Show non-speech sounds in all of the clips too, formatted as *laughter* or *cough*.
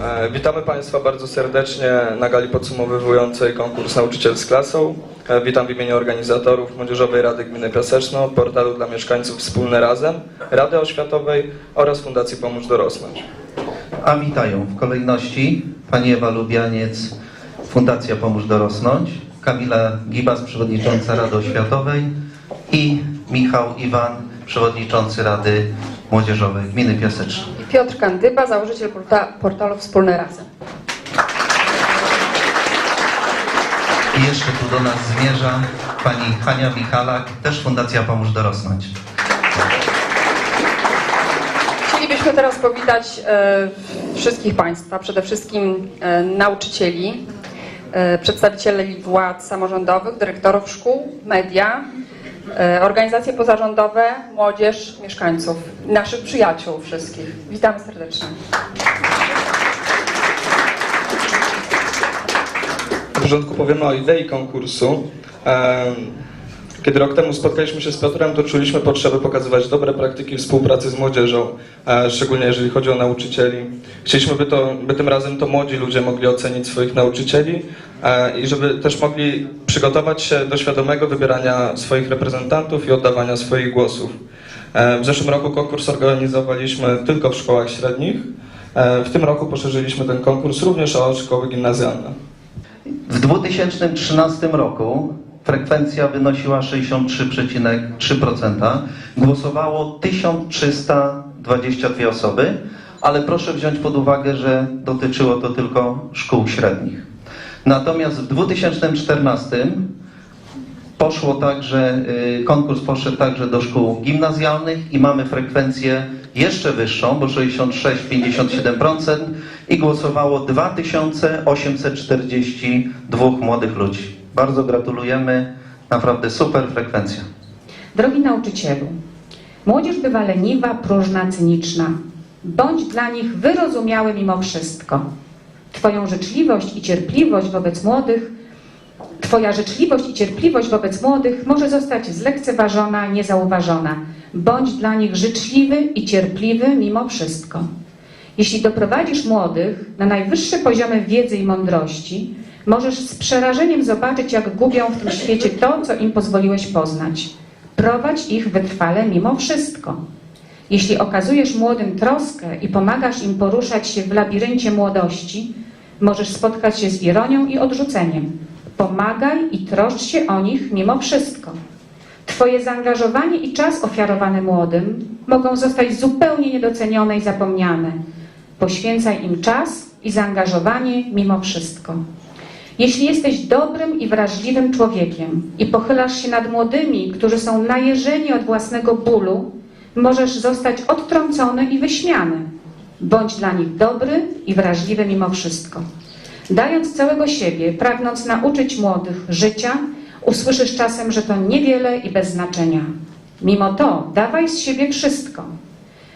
E, Witamy Państwa bardzo serdecznie na gali podsumowywującej konkurs Nauczyciel z klasą. E, Witam w imieniu organizatorów Młodzieżowej Rady Gminy Piaseczno, portalu dla mieszkańców Wspólne Razem, Rady Oświatowej oraz Fundacji Pomóż Dorosnąć. A witają w kolejności pani Ewa Lubianiec, Fundacja Pomóż Dorosnąć, Kamila Gibas, przewodnicząca Rady Oświatowej i Michał Iwan, przewodniczący Rady Młodzieżowej Gminy Piaseczno. Piotr Kandyba, założyciel porta portalu Wspólne Razem. I jeszcze tu do nas zmierza pani Hania Michalak, też Fundacja Pomóż Dorosnąć. Chcielibyśmy teraz powitać e, wszystkich Państwa, przede wszystkim e, nauczycieli, e, przedstawicieli władz samorządowych, dyrektorów szkół, media, organizacje pozarządowe, młodzież, mieszkańców, naszych przyjaciół wszystkich. Witamy serdecznie. Na początku powiemy o idei konkursu. Em, Kiedy rok temu spotkaliśmy się z Piotrem, to czuliśmy potrzebę pokazywać dobre praktyki współpracy z młodzieżą, e, szczególnie jeżeli chodzi o nauczycieli. Chcieliśmy, by, to, by tym razem to młodzi ludzie mogli ocenić swoich nauczycieli e, i żeby też mogli przygotować się do świadomego wybierania swoich reprezentantów i oddawania swoich głosów. E, W zeszłym roku konkurs organizowaliśmy tylko w szkołach średnich. E, W tym roku poszerzyliśmy ten konkurs również o szkoły gimnazjalne. W 2013 roku frekwencja wynosiła 63,3%. Głosowało 1322 osoby, ale proszę wziąć pod uwagę, że dotyczyło to tylko szkół średnich. Natomiast w 2014 poszło także, y, konkurs poszedł także do szkół gimnazjalnych i mamy frekwencję jeszcze wyższą, bo 66,57% i głosowało 2842 młodych ludzi. Bardzo gratulujemy, naprawdę super frekwencja. Drogi nauczycielu, młodzież bywa leniwa, próżna, cyniczna. Bądź dla nich wyrozumiały mimo wszystko. Twoją życzliwość i cierpliwość wobec młodych, Twoja życzliwość i cierpliwość wobec młodych może zostać zlekceważona, niezauważona. Bądź dla nich życzliwy i cierpliwy mimo wszystko. Jeśli doprowadzisz młodych na najwyższe poziomy wiedzy i mądrości, możesz z przerażeniem zobaczyć, jak gubią w tym świecie to, co im pozwoliłeś poznać. Prowadź ich wytrwale mimo wszystko. Jeśli okazujesz młodym troskę i pomagasz im poruszać się w labiryncie młodości, możesz spotkać się z ironią i odrzuceniem. Pomagaj i troszcz się o nich mimo wszystko. Twoje zaangażowanie i czas ofiarowany młodym mogą zostać zupełnie niedocenione i zapomniane. Poświęcaj im czas i zaangażowanie mimo wszystko. Jeśli jesteś dobrym i wrażliwym człowiekiem i pochylasz się nad młodymi, którzy są najeżeni od własnego bólu, możesz zostać odtrącony i wyśmiany. Bądź dla nich dobry i wrażliwy mimo wszystko. Dając całego siebie, pragnąc nauczyć młodych życia, usłyszysz czasem, że to niewiele i bez znaczenia. Mimo to dawaj z siebie wszystko.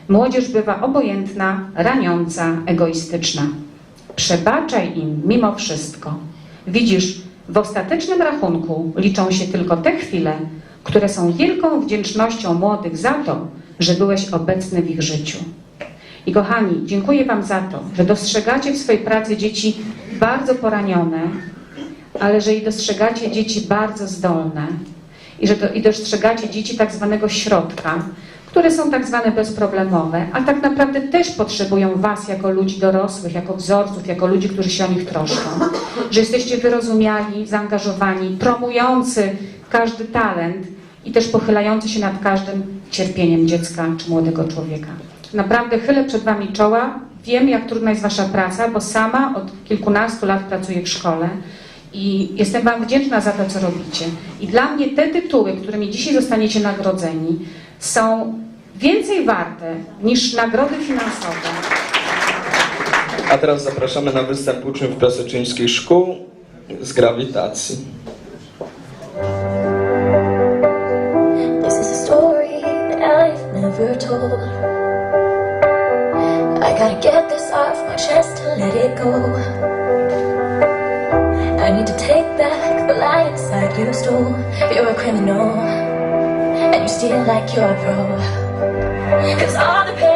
Młodzież bywa obojętna, raniąca, egoistyczna. Przebaczaj im mimo wszystko. Widzisz, w ostatecznym rachunku liczą się tylko te chwile, które są wielką wdzięcznością młodych za to, że byłeś obecny w ich życiu. I kochani, dziękuję Wam za to, że dostrzegacie w swojej pracy dzieci bardzo poranione, ale że i dostrzegacie dzieci bardzo zdolne i że i dostrzegacie dzieci tak zwanego środka, które są tak zwane bezproblemowe, a tak naprawdę też potrzebują Was jako ludzi dorosłych, jako wzorców, jako ludzi, którzy się o nich troszczą. Że jesteście wyrozumiali, zaangażowani, promujący każdy talent i też pochylający się nad każdym cierpieniem dziecka czy młodego człowieka. Naprawdę chylę przed Wami czoła. Wiem, jak trudna jest Wasza praca, bo sama od kilkunastu lat pracuję w szkole i jestem Wam wdzięczna za to, co robicie. I dla mnie te tytuły, którymi dzisiaj zostaniecie nagrodzeni, są więcej warte niż nagrody finansowe. A teraz zapraszamy na występ uczniów piaseczyńskich szkół z grawitacji. This is a story that I've never told. Gotta get this off my chest to let it go. I need to take back the lie inside you stole. You're a criminal, and you steal like you're a pro. Cause all the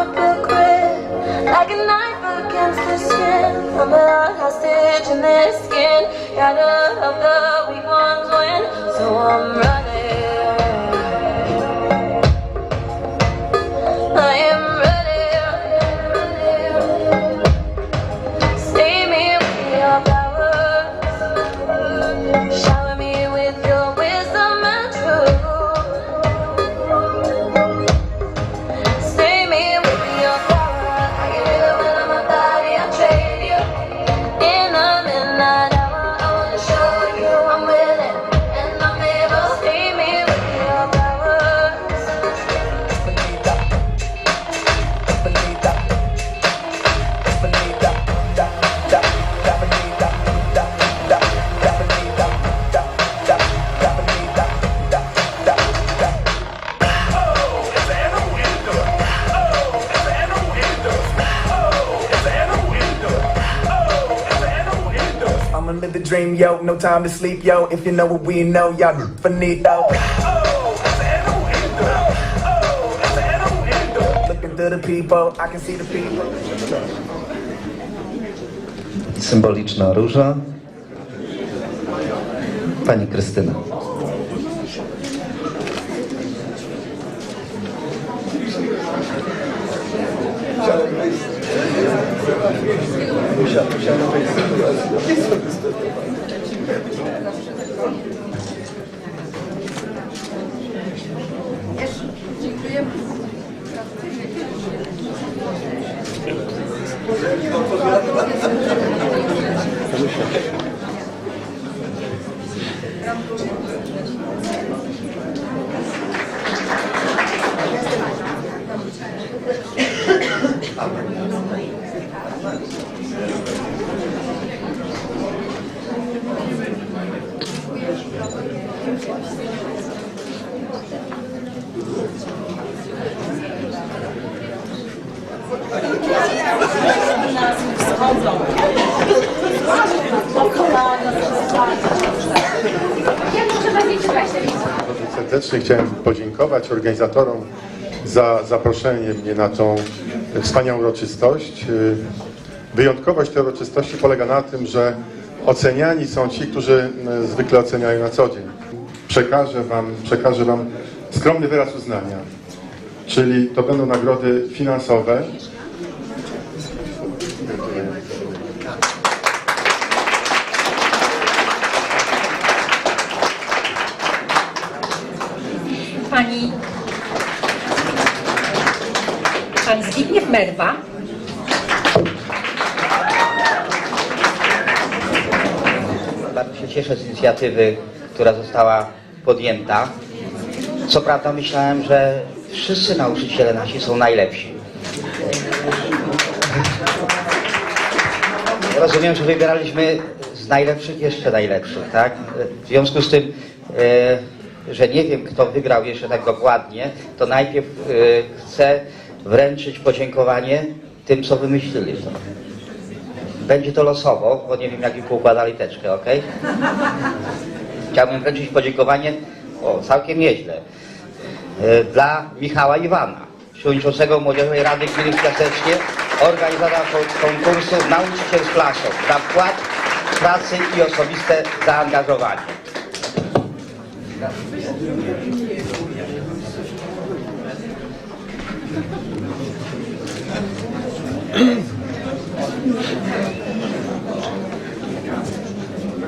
hypocrite, like a knife against the skin. I'm a hostage in this skin. Gotta help the weak ones win, so I'm running. Live the dream, yo. No time to sleep, yo. If you know what we know, y'all finito. Looking through the people, I can see the people. Symboliczna róża. Pani Krystyna. Musia, musia na tej Dziękujemy. Serdecznie chciałem podziękować organizatorom za zaproszenie mnie na tą wspaniałą uroczystość. Y, Wyjątkowość tej uroczystości polega na tym, że oceniani są ci, którzy y, zwykle oceniają na co dzień. Przekażę wam, przekażę wam skromny wyraz uznania, czyli to będą nagrody finansowe. Pan Zbigniew Merwa. Bardzo się cieszę z inicjatywy, która została podjęta. Co prawda myślałem, że wszyscy nauczyciele nasi są najlepsi. Rozumiem, że wybieraliśmy z najlepszych jeszcze najlepszych, tak? W związku z tym, e, że nie wiem, kto wygrał jeszcze tak dokładnie, to najpierw e, chcę wręczyć podziękowanie tym, co wymyślili. Będzie to losowo, bo nie wiem, jak mi poukładali teczkę, ok? Chciałbym wręczyć podziękowanie, o, całkiem nieźle, e, dla Michała Iwana, przewodniczącego Młodzieżowej Rady Gminy Piasecznie, organizatora ko- konkursu Nauczyciel z klasą, za wkład pracy i osobiste zaangażowanie.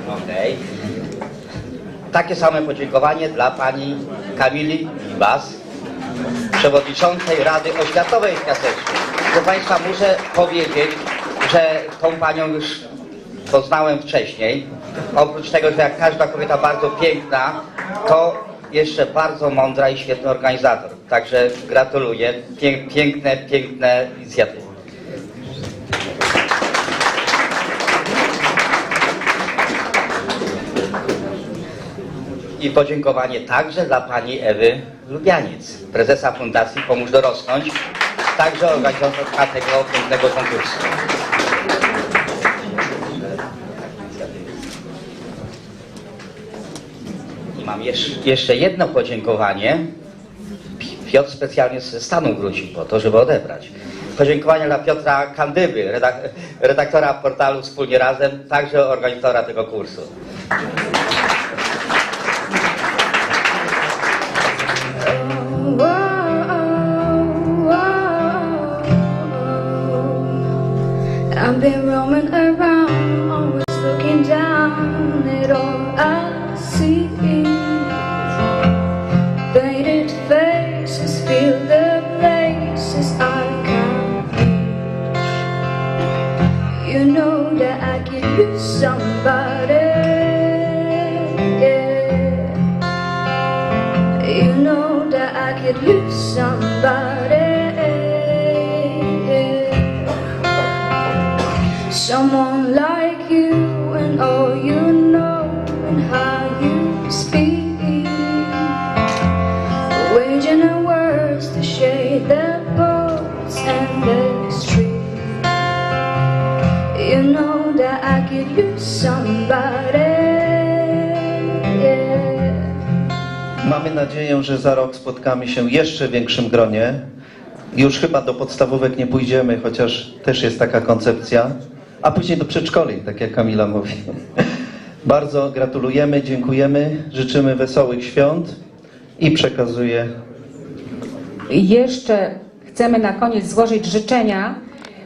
Okej. Takie same podziękowanie dla pani Kamili Libas, przewodniczącej Rady Oświatowej w Piasecznie. Proszę Państwa, muszę powiedzieć, że tą panią już poznałem wcześniej. Oprócz tego, że jak każda kobieta bardzo piękna, to jeszcze bardzo mądra i świetny organizator. Także gratuluję. Pię- Piękne, piękne inicjatywy. I podziękowanie także dla pani Ewy Lubianiec, prezesa Fundacji Pomóż Dorosnąć, także organizatorka tego pięknego konkursu. I mam jeszcze, jedno podziękowanie Piotr specjalnie ze Stanu wrócił po to, żeby odebrać. Podziękowania dla Piotra Kandyby, redak redaktora portalu Wspólnie Razem, także organizatora tego kursu. You know that I could use somebody. Yeah. You know that I could use somebody. Someone Mamy nadzieję, że za rok spotkamy się w jeszcze większym gronie. Już chyba do podstawówek nie pójdziemy, chociaż też jest taka koncepcja. A później do przedszkoli, tak jak Kamila mówi. *laughs* Bardzo gratulujemy, dziękujemy, życzymy wesołych świąt i przekazuję Jeszcze chcemy na koniec złożyć życzenia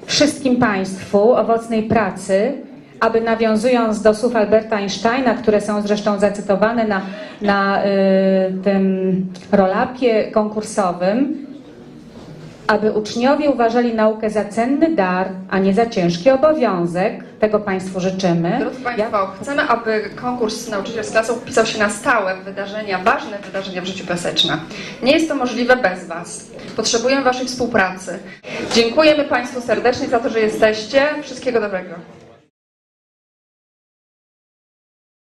wszystkim Państwu owocnej pracy, aby nawiązując do słów Alberta Einsteina, które są zresztą zacytowane na, na y, tym rolapie konkursowym, aby uczniowie uważali naukę za cenny dar, a nie za ciężki obowiązek. Tego Państwu życzymy. Drodzy Państwo, chcemy, aby konkurs Nauczyciel z klasą wpisał się na stałe wydarzenia, ważne wydarzenia w życiu Peseczna. Nie jest to możliwe bez Was. Potrzebujemy Waszej współpracy. Dziękujemy Państwu serdecznie za to, że jesteście. Wszystkiego dobrego.